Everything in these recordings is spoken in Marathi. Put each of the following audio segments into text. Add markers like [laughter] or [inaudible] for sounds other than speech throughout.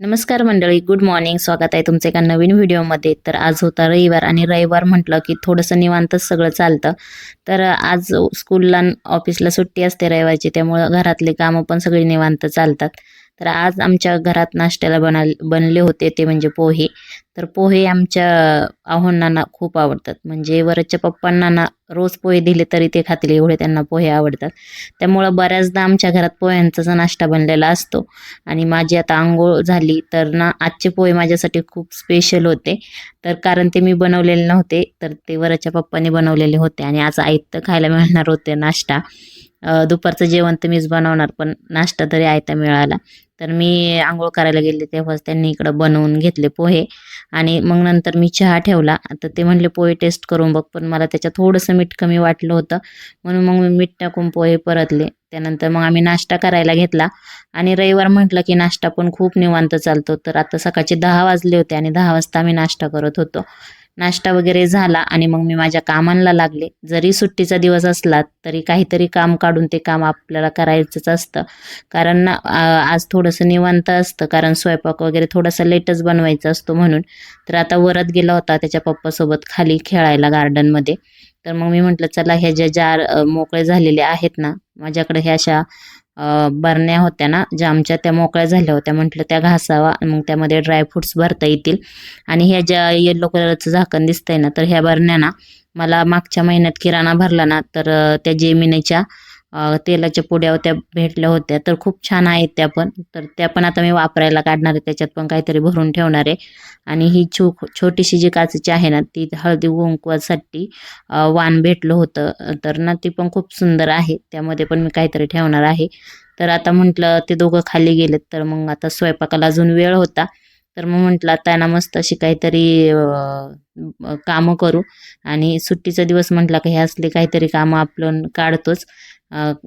नमस्कार मंडळी गुड मॉर्निंग स्वागत आहे तुमचं एका नवीन व्हिडिओमध्ये. तर आज होता रविवार आणि रविवार म्हटलं की थोडंसं निवांतच सगळं चालतं. तर आज स्कूलला ऑफिसला सुट्टी असते रविवारची त्यामुळं घरातले कामं पण सगळी निवांत चालतात. तर आज आमच्या घरात नाश्त्याला बना बनले होते ते म्हणजे पोहे. तर पोहे आमच्या आव्हानांना खूप आवडतात. म्हणजे वरच्या पप्पांना ना रोज पोहे दिले तरी ते खातील एवढे त्यांना पोहे आवडतात. त्यामुळं बऱ्याचदा आमच्या घरात पोह्यांचाच नाश्ता बनलेला असतो. आणि माझी आता आंघोळ झाली तर ना आजचे पोहे माझ्यासाठी खूप स्पेशल होते. तर कारण ते मी बनवलेले नव्हते तर ते वरच्या पप्पांनी बनवलेले होते. आणि आज आईत खायला मिळणार होते नाश्ता. दुपारचं जेवण तर मीच बनवणार पण नाश्ता तरी आयता मिळाला. तर मी आंघोळ करायला गेले तेव्हाच त्यांनी इकडं बनवून घेतले पोहे. आणि मग नंतर मी चहा ठेवला. तर ते म्हणले पोहे टेस्ट करून बघ. पण मला त्याच्यात थोडंसं मीठ कमी वाटलं होतं. म्हणून मग मी मीठ टाकून पोहे परतले. त्यानंतर मग आम्ही नाश्ता करायला घेतला. आणि रविवार म्हटलं की नाश्ता पण खूप निवांत चालतो. तर आता सकाळचे दहा वाजले होते आणि दहा वाजता आम्ही नाश्ता करत होतो. नाश्ता वगैरे झाला आणि मग मी माझ्या कामांना लागले. जरी सुट्टीचा दिवस असला तरी काहीतरी काम काढून ते काम आपल्याला करायचंच असतं. कारण ना आज थोडंसं निवांत असतं. कारण स्वयंपाक वगैरे थोडासा लेटच बनवायचा असतो म्हणून. तर आता वरत गेला होता त्याच्या पप्पासोबत खाली खेळायला गार्डनमध्ये. तर मग मी म्हटलं चला ह्या ज्या जार मोकळे झालेले आहेत ना माझ्याकडे ह्या अशा बरण्या होत्या ना ज्या आमच्या त्या मोकळ्या झाल्या होत्या. म्हटलं त्या घासावा मग त्यामध्ये ड्रायफ्रुट्स भरता येतील. आणि ह्या ज्या येलो कलरचं झाकण दिसतंय ना तर ह्या बरण्या ना मला मागच्या महिन्यात किराणा भरला ना तर त्या जेमिनीच्या तेलाच्या पुड्या त्या भेटल्या होत्या. तर खूप छान आहेत त्या पण. तर त्या पण आता मी वापरायला काढणार आहे. त्याच्यात पण काहीतरी भरून ठेवणार आहे. आणि ही छो छोटीशी जी काचेची आहे ना ती हळदी कुंकवासाठी वाण भेटलं होतं. तर ना ती पण खूप सुंदर आहे. त्यामध्ये पण मी काहीतरी ठेवणार आहे. तर आता म्हटलं ते दोघं खाली गेलेत. तर मग आता स्वयंपाकाला अजून वेळ होता. तर मग म्हटलं आता ना मस्त अशी काहीतरी कामं करू. आणि सुट्टीचा दिवस म्हटला का हे असले काहीतरी कामं आपण काढतोच.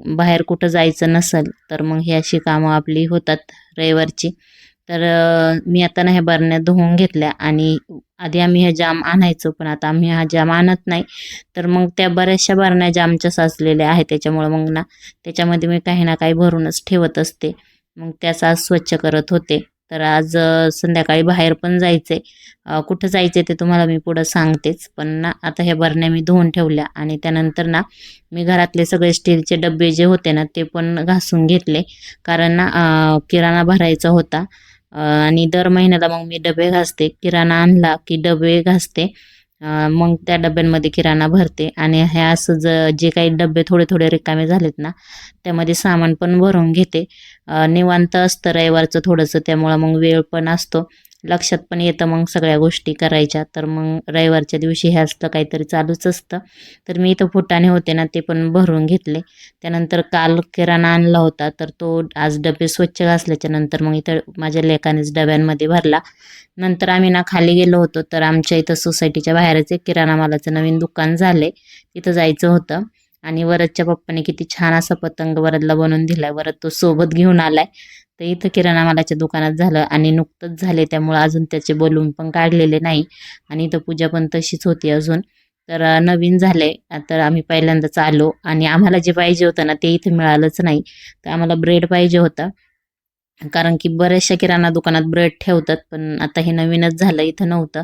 बाहेर कुठं जायचं नसेल तर मग ही अशी कामं आपली होतात रविवारची. तर मी आता ना ह्या बरण्या धुवून घेतल्या आणि आधी आम्ही ह्या जाम आणायचो पण आता आम्ही हा जाम आणत नाही. तर मग त्या बऱ्याचशा बरण्या जामच्या साचलेल्या आहेत त्याच्यामुळं मग ना त्याच्यामध्ये मी काही ना काही भरूनच ठेवत असते. मग त्याचा आज स्वच्छ करत होते. तर आज संध्याकाळी बाहेर पण जायचं आहे कुठं जायचं ते तुम्हाला मी पुढं सांगतेच. पण ना आता ह्या बरण्या मी धुवून ठेवल्या आणि त्यानंतर ना मी घरातले सगळे स्टीलचे डबे जे होते ना ते पण घासून घेतले. कारण ना किराणा भरायचा होता. आणि दर महिन्याला मग मी डबे घासते. किराणा आणला की डबे घासते. मग त्या डब्यांमध्ये किराणा भरते. आणि हे असं ज जे काही डबे थोडे थोडे रिकामे झालेत ना त्यामध्ये सामान पण भरून घेते. निवांत असतं रविवारचं थोडंसं त्यामुळं मग वेळ पण असतो. लक्षात पण येतं मग सगळ्या गोष्टी करायच्या. तर मग रविवारच्या दिवशी हे असतं काहीतरी चालूच असतं. तर मी इथं फुटाणे होते ना ते पण भरून घेतले. त्यानंतर काल किराणा आणला होता तर तो आज डबे स्वच्छ घासल्याच्या नंतर मग इथं माझ्या लेकानेच डब्यांमध्ये भरला. नंतर आम्ही ना खाली गेलो होतो तर आमच्या इथं सोसायटीच्या बाहेरच एक किराणा मालाचं नवीन दुकान झाले. तिथं जायचं होतं. आणि वरदच्या पप्पाने किती छान असा पतंग वरदला बनवून दिलाय. वरद तो सोबत घेऊन आलाय. तर इथं किराणा मालाच्या दुकानात झालं आणि नुकतंच झाले त्यामुळं अजून त्याचे बलून पण काढलेले नाही. आणि इथं पूजा पण तशीच होती अजून. तर नवीन झाले. तर आम्ही पहिल्यांदाच आलो आणि आम्हाला जे पाहिजे होतं ना ते इथे मिळालंच नाही. तर आम्हाला ब्रेड पाहिजे होता. कारण की बऱ्याचशा किराणा दुकानात ब्रेड ठेवतात पण आता हे नवीनच झालं इथं नव्हतं.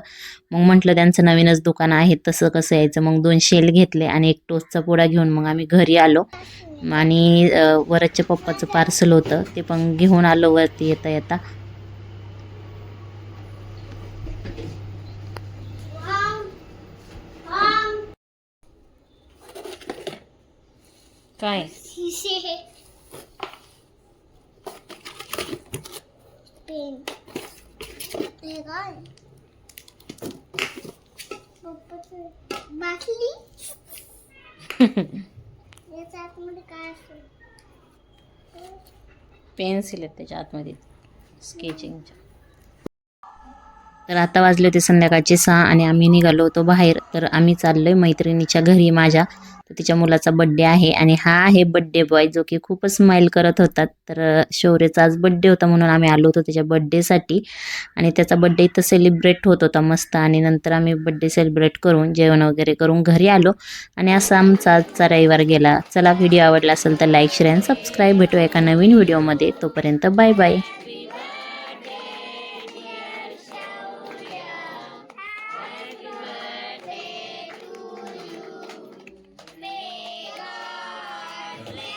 मग म्हटलं त्यांचं नवीनच दुकान आहे तसं कसं यायचं? मग दोन शेल घेतले आणि एक टोस्टचा पोळा घेऊन मग आम्ही घरी आलो. आणि वरच्या पप्पाचं पार्सल होतं ते पण घेऊन आलो वरती येता येता. काय? बाटली [laughs] [laughs] याच्या आतमध्ये काय असेल पेन्सिल आहेत त्याच्या आतमध्ये स्केचिंगच्या. तर आता वाजले होते संध्याकाळचे सहा आणि आम्ही निघालो होतो बाहेर. तर आम्ही चाललोय मैत्रिणीच्या घरी माझ्या तिच्या मुलाचा बड्डे आहे आणि हा आहे बड्डे बॉय जो की खूपच स्माईल करत होता. तर अ, शौर्यचा आज बड्डे होता म्हणून आम्ही आलो होतो त्याच्या बड्डेसाठी आणि त्याचा बड्डे इथं सेलिब्रेट होत होता मस्त आणि नंतर आम्ही बड्डे सेलिब्रेट करून जेवण वगैरे करून घरी आलो. आणि असा आमचा आजचा रविवार गेला. चला व्हिडिओ आवडला असेल तर लाईक शेअर अँड सबस्क्राईब भेटू एका नवीन व्हिडिओमध्ये तोपर्यंत बाय बाय Amen.